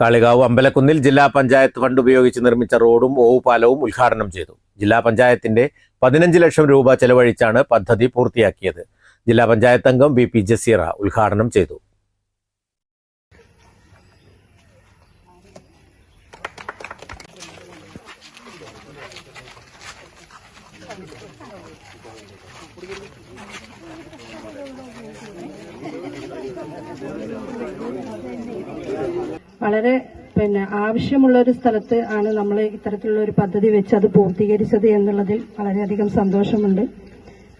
Kalikavu അമ്പലക്കുന്നിൽ ജില്ലാ panchayat fund ഉപയോഗിച്ച് നിർമ്മിച്ച റോഡും ഓവുപാലവും ഉദ്ഘാടനം ചെയ്തു. ജില്ലാ പഞ്ചായത്തിന്റെ പതിനഞ്ച് ലക്ഷം രൂപ ചെലവഴിച്ചാണ് പദ്ധതി പൂർത്തിയാക്കിയത്. ജില്ലാ പഞ്ചായത്ത് അംഗം വി പി ജസീറ ഉദ്ഘാടനം ചെയ്തു. വളരെ പിന്നെ ആവശ്യമുള്ള ഒരു സ്ഥലത്ത് ആണ് നമ്മൾ ഇത്തരത്തിലുള്ള ഒരു പദ്ധതി വെച്ച് അത് പൂർത്തീകരിച്ചത് എന്നുള്ളതിൽ വളരെയധികം സന്തോഷമുണ്ട്.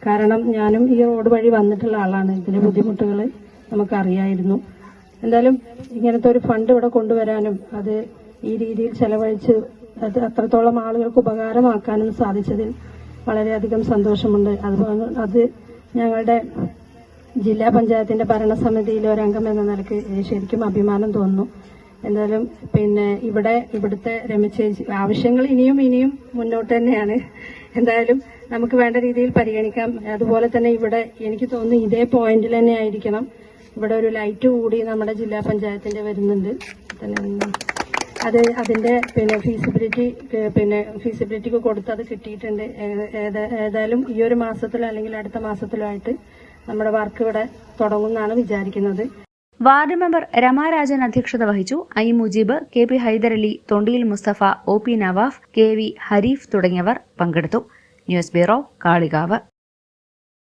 കാരണം ഞാനും ഈ റോഡ് വഴി വന്നിട്ടുള്ള ആളാണ്. ഇതിന്റെ ബുദ്ധിമുട്ടുകൾ നമുക്കറിയായിരുന്നു. എന്തായാലും ഇങ്ങനത്തെ ഒരു ഫണ്ട് ഇവിടെ കൊണ്ടുവരാനും അത് ഈ രീതിയിൽ ചെലവഴിച്ച് അത് അത്രത്തോളം ആളുകൾക്ക് ഉപകാരമാക്കാനും സാധിച്ചതിൽ വളരെയധികം സന്തോഷമുണ്ട്. അതുപോലെ അത് ഞങ്ങളുടെ ജില്ലാ പഞ്ചായത്തിന്റെ ഭരണസമിതിയിലെ ഒരംഗം എന്ന നിലയ്ക്ക് ശരിക്കും അഭിമാനം തോന്നുന്നു. എന്തായാലും പിന്നെ ഇവിടെ ഇവിടുത്തെ രമചേച്ചി ആവശ്യങ്ങൾ ഇനിയും ഇനിയും മുന്നോട്ട് തന്നെയാണ്. എന്തായാലും നമുക്ക് വേണ്ട രീതിയിൽ പരിഗണിക്കാം. അതുപോലെ തന്നെ ഇവിടെ എനിക്ക് തോന്നുന്നു ഇതേ പോയിന്റിൽ തന്നെ ആയിരിക്കണം. ഇവിടെ ഒരു ലൈറ്റ് കൂടി നമ്മുടെ ജില്ലാ പഞ്ചായത്തിന്റെ വരുന്നുണ്ട്. അത് അതിന്റെ പിന്നെ ഫീസിബിലിറ്റി പിന്നെ ഫീസിബിലിറ്റിക്ക് കൊടുത്ത് അത് കിട്ടിയിട്ടുണ്ട്. ഏത- ഏത- ഏതായാലും ഈ ഒരു മാസത്തിലോ അല്ലെങ്കിൽ അടുത്ത മാസത്തിലോ ആയിട്ട് നമ്മുടെ വർക്ക് ഇവിടെ തുടങ്ങുമെന്നാണ് വിചാരിക്കുന്നത്. വാർഡ് മെമ്പർ രമാരാജൻ അധ്യക്ഷത വഹിച്ചു. I Mujeeb K P Hyderali Thondiyil Musthafa O P Nawaf K V Hareef തുടങ്ങിയവർ പങ്കെടുത്തു. News bureau Kalikavu.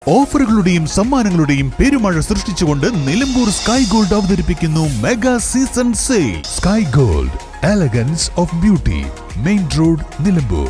ഓഫറുകളുടെയും സമ്മാനങ്ങളുടെയും പെരുമഴ സൃഷ്ടിച്ചുകൊണ്ട് നിലമ്പൂർ സ്കൈ ഗോൾഡ് അവതരിപ്പിക്കുന്നു mega season sale. Sky gold elegance of beauty main road Nilambur.